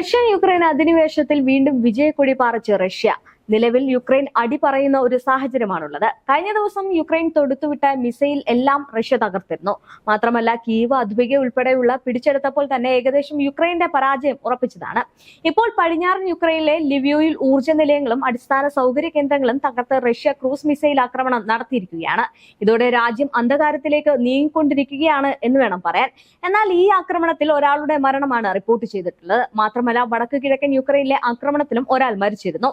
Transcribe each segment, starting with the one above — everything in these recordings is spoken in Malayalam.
റഷ്യൻ യുക്രൈൻ അധിനിവേശത്തിൽ വീണ്ടും വിജയക്കൊടി പാറിച്ച് റഷ്യ. നിലവിൽ യുക്രൈൻ അടി പറയുന്ന ഒരു സാഹചര്യമാണുള്ളത്. കഴിഞ്ഞ ദിവസം യുക്രൈൻ തൊടുത്തുവിട്ട മിസൈൽ എല്ലാം റഷ്യ തകർത്തിരുന്നു. മാത്രമല്ല കീവ് അദ്വിക ഉൾപ്പെടെയുള്ള പിടിച്ചെടുത്തപ്പോൾ തന്നെ ഏകദേശം യുക്രൈന്റെ പരാജയം ഉറപ്പിച്ചതാണ്. ഇപ്പോൾ പടിഞ്ഞാറൻ യുക്രൈനിലെ ലിവ്യോയിൽ ഊർജ നിലയങ്ങളും അടിസ്ഥാന സൗകര്യ കേന്ദ്രങ്ങളും തകർത്ത് റഷ്യ ക്രൂസ് മിസൈൽ ആക്രമണം നടത്തിയിരിക്കുകയാണ്. ഇതോടെ രാജ്യം അന്ധകാരത്തിലേക്ക് നീങ്ങിക്കൊണ്ടിരിക്കുകയാണ് എന്ന് വേണം പറയാൻ. എന്നാൽ ഈ ആക്രമണത്തിൽ ഒരാളുടെ മരണമാണ് റിപ്പോർട്ട് ചെയ്തിട്ടുള്ളത്. മാത്രമല്ല വടക്ക് കിഴക്കൻ യുക്രൈനിലെ ആക്രമണത്തിലും ഒരാൾ മരിച്ചിരുന്നു.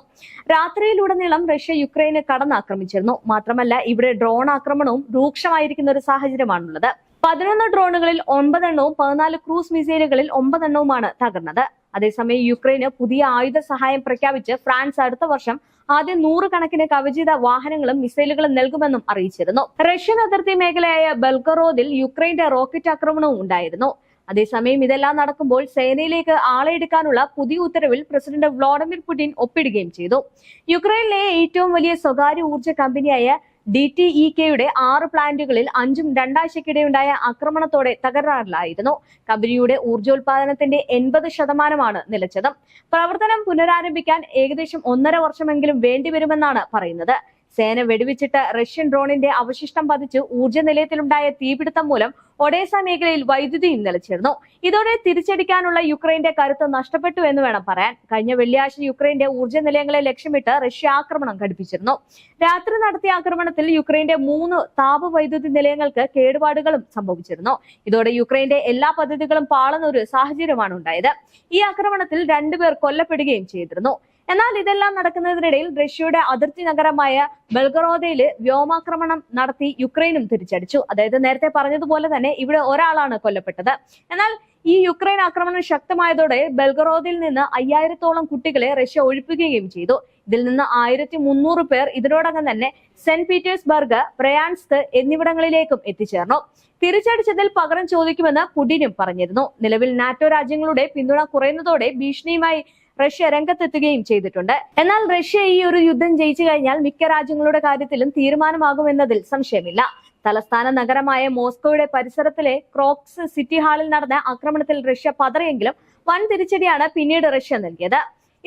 രാത്രിയിലുടനീളം റഷ്യ യുക്രൈനെ കടന്നാക്രമിച്ചിരുന്നു. മാത്രമല്ല ഇവിടെ ഡ്രോൺ ആക്രമണവും രൂക്ഷമായിരിക്കുന്ന ഒരു സാഹചര്യമാണുള്ളത്. പതിനൊന്ന് ഡ്രോണുകളിൽ ഒൻപതെണ്ണവും പതിനാല് ക്രൂസ് മിസൈലുകളിൽ ഒമ്പതെണ്ണവുമാണ് തകർന്നത്. അതേസമയം യുക്രൈന് പുതിയ ആയുധ സഹായം പ്രഖ്യാപിച്ച് ഫ്രാൻസ് അടുത്ത വർഷം ആദ്യം നൂറുകണക്കിന് കവചിത വാഹനങ്ങളും മിസൈലുകളും നൽകുമെന്നും അറിയിച്ചിരുന്നു. റഷ്യൻ അതിർത്തി മേഖലയായ ബൽഗറോദിൽ യുക്രൈന്റെ റോക്കറ്റ് ആക്രമണവും ഉണ്ടായിരുന്നു. അതേസമയം ഇതെല്ലാം നടക്കുമ്പോൾ സേനയിലേക്ക് ആളെ എടുക്കാനുള്ള പുതിയ ഉത്തരവിൽ പ്രസിഡന്റ് വ്ളാഡിമിർ പുടിൻ ഒപ്പിടുകയും ചെയ്തു. യുക്രൈനിലെ ഏറ്റവും വലിയ സ്വകാര്യ ഊർജ കമ്പനിയായ ഡി ടി ഇ കെയുടെ ആറ് പ്ലാന്റുകളിൽ അഞ്ചും രണ്ടാഴ്ചക്കിടെയുണ്ടായ ആക്രമണത്തോടെ തകരാറിലായിരുന്നു. കമ്പനിയുടെ ഊർജോൽപാദനത്തിന്റെ എൺപത് ശതമാനമാണ് നിലച്ചത്. പ്രവർത്തനം പുനരാരംഭിക്കാൻ ഏകദേശം ഒന്നര വർഷമെങ്കിലും വേണ്ടിവരുമെന്നാണ് പറയുന്നത്. സേന വെടിവെച്ചിട്ട റഷ്യൻ ഡ്രോണിന്റെ അവശിഷ്ടം പതിച്ച് ഊർജ നിലയത്തിലുണ്ടായ തീപിടുത്തം മൂലം ഒഡേസ മേഖലയിൽ വൈദ്യുതിയും നിലച്ചിരുന്നു ഇതോടെ തിരിച്ചടിക്കാനുള്ള യുക്രൈന്റെ കരുത്ത് നഷ്ടപ്പെട്ടു എന്ന് വേണം പറയാൻ. കഴിഞ്ഞ വെള്ളിയാഴ്ച യുക്രൈന്റെ ഊർജ നിലയങ്ങളെ ലക്ഷ്യമിട്ട് റഷ്യ ആക്രമണം ഘടിപ്പിച്ചിരുന്നു. രാത്രി നടത്തിയ ആക്രമണത്തിൽ യുക്രൈന്റെ മൂന്ന് താപവൈദ്യുതി നിലയങ്ങൾക്ക് കേടുപാടുകളും സംഭവിച്ചിരുന്നു. ഇതോടെ യുക്രൈന്റെ എല്ലാ പദ്ധതികളും പാളുന്ന ഒരു സാഹചര്യമാണ് ഉണ്ടായത്. ഈ ആക്രമണത്തിൽ രണ്ടുപേർ കൊല്ലപ്പെടുകയും ചെയ്തിരുന്നു. എന്നാൽ ഇതെല്ലാം നടക്കുന്നതിനിടയിൽ റഷ്യയുടെ അതിർത്തി നഗരമായ ബൽഗറോദയിൽ വ്യോമാക്രമണം നടത്തി യുക്രൈനും തിരിച്ചടിച്ചു. അതായത് നേരത്തെ പറഞ്ഞതുപോലെ തന്നെ ഇവിടെ ഒരാളാണ് കൊല്ലപ്പെട്ടത്. എന്നാൽ ഈ യുക്രൈൻ ആക്രമണം ശക്തമായതോടെ ബൽഗറോദിൽ നിന്ന് അയ്യായിരത്തോളം കുട്ടികളെ റഷ്യ ഒഴിപ്പിക്കുകയും ചെയ്തു. ഇതിൽ നിന്ന് ആയിരത്തി മുന്നൂറ് പേർ ഇതിനോടകം തന്നെ സെന്റ് പീറ്റേഴ്സ്ബർഗ് പ്രയാൻസ്ക് എന്നിവിടങ്ങളിലേക്കും എത്തിച്ചേർന്നു. തിരിച്ചടിച്ചതിൽ പകരം ചോദിക്കുമെന്ന് പുടിനും പറഞ്ഞിരുന്നു. നിലവിൽ നാറ്റോ രാജ്യങ്ങളുടെ പിന്തുണ കുറയുന്നതോടെ ഭീഷണിയുമായി റഷ്യ രംഗത്തെത്തുകയും ചെയ്തിട്ടുണ്ട്. എന്നാൽ റഷ്യ ഈ ഒരു യുദ്ധം ജയിച്ചു കഴിഞ്ഞാൽ മിക്ക രാജ്യങ്ങളുടെ കാര്യത്തിലും തീരുമാനമാകുമെന്നതിൽ സംശയമില്ല. തലസ്ഥാന നഗരമായ മോസ്കോയുടെ പരിസരത്തിലെ ക്രോക്സ് സിറ്റി ഹാളിൽ നടന്ന ആക്രമണത്തിൽ റഷ്യ പതറിയെങ്കിലും വൻ തിരിച്ചടിയാണ് പിന്നീട് റഷ്യ നൽകിയത്.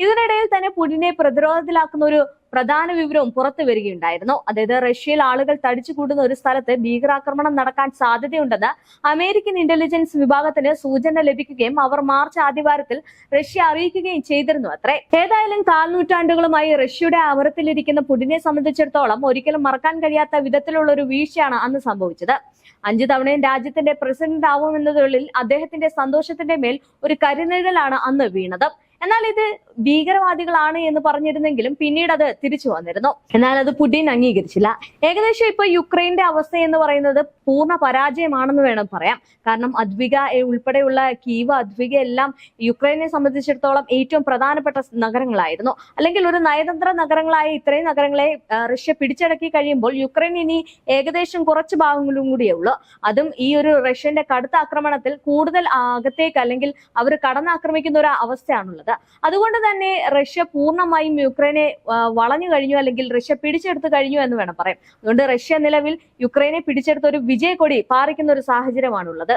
ഇതിനിടയിൽ തന്നെ പുടിനെ പ്രതിരോധത്തിലാക്കുന്ന ഒരു പ്രധാന വിവരവും പുറത്തു വരികയുണ്ടായിരുന്നു. അതായത് റഷ്യയിൽ ആളുകൾ തടിച്ചു കൂടുന്ന ഒരു സ്ഥലത്ത് ഭീകരാക്രമണം നടക്കാൻ സാധ്യതയുണ്ടെന്ന് അമേരിക്കൻ ഇന്റലിജൻസ് വിഭാഗത്തിന് സൂചന ലഭിക്കുകയും അവർ മാർച്ച് ആദ്യവാരത്തിൽ റഷ്യ അറിയിക്കുകയും ചെയ്തിരുന്നു അത്രേ. ഏതായാലും കാൽനൂറ്റാണ്ടുകളുമായി റഷ്യയുടെ അമരത്തിലിരിക്കുന്ന പുടിനെ സംബന്ധിച്ചിടത്തോളം ഒരിക്കലും മറക്കാൻ കഴിയാത്ത വിധത്തിലുള്ള ഒരു വീഴ്ചയാണ് അന്ന് സംഭവിച്ചത്. അഞ്ചു തവണയും രാജ്യത്തിന്റെ പ്രസിഡന്റ് ആവുമെന്നതിൽ അദ്ദേഹത്തിന്റെ സന്തോഷത്തിന്റെ മേൽ ഒരു കരിനിഴലാണ് അന്ന് വീണത്. എന്നാൽ ഇത് ഭീകരവാദികളാണ് എന്ന് പറഞ്ഞിരുന്നെങ്കിലും പിന്നീട് അത് തിരിച്ചു വന്നിരുന്നു. എന്നാൽ അത് പുടിൻ അംഗീകരിച്ചില്ല. ഏകദേശം ഇപ്പൊ യുക്രൈന്റെ അവസ്ഥ എന്ന് പറയുന്നത് പൂർണ പരാജയമാണെന്ന് വേണം പറയാം. കാരണം അദ്വിക ഉൾപ്പെടെയുള്ള കീവ അദ്വിക എല്ലാം യുക്രൈനെ സംബന്ധിച്ചിടത്തോളം ഏറ്റവും പ്രധാനപ്പെട്ട നഗരങ്ങളായിരുന്നു. അല്ലെങ്കിൽ ഒരു നയതന്ത്ര നഗരങ്ങളായ ഇത്രയും നഗരങ്ങളെ റഷ്യ പിടിച്ചടക്കി കഴിയുമ്പോൾ യുക്രൈൻ ഇനി ഏകദേശം കുറച്ച് ഭാഗങ്ങളും കൂടിയേ ഉള്ളൂ. അതും ഈ ഒരു റഷ്യന്റെ കടുത്ത ആക്രമണത്തിൽ കൂടുതൽ അകത്തേക്ക് അല്ലെങ്കിൽ അവർ കടന്നാക്രമിക്കുന്ന ഒരു അവസ്ഥയാണുള്ളത്. അതുകൊണ്ട് തന്നെ റഷ്യ പൂർണമായും യുക്രൈനെ വളഞ്ഞു കഴിഞ്ഞു അല്ലെങ്കിൽ റഷ്യ പിടിച്ചെടുത്തു കഴിഞ്ഞു എന്ന് വേണം പറയാം അതുകൊണ്ട് റഷ്യ നിലവിൽ യുക്രൈനെ പിടിച്ചെടുത്ത ഒരു വിജയക്കൊടി പാറിക്കുന്ന ഒരു സാഹചര്യമാണുള്ളത്.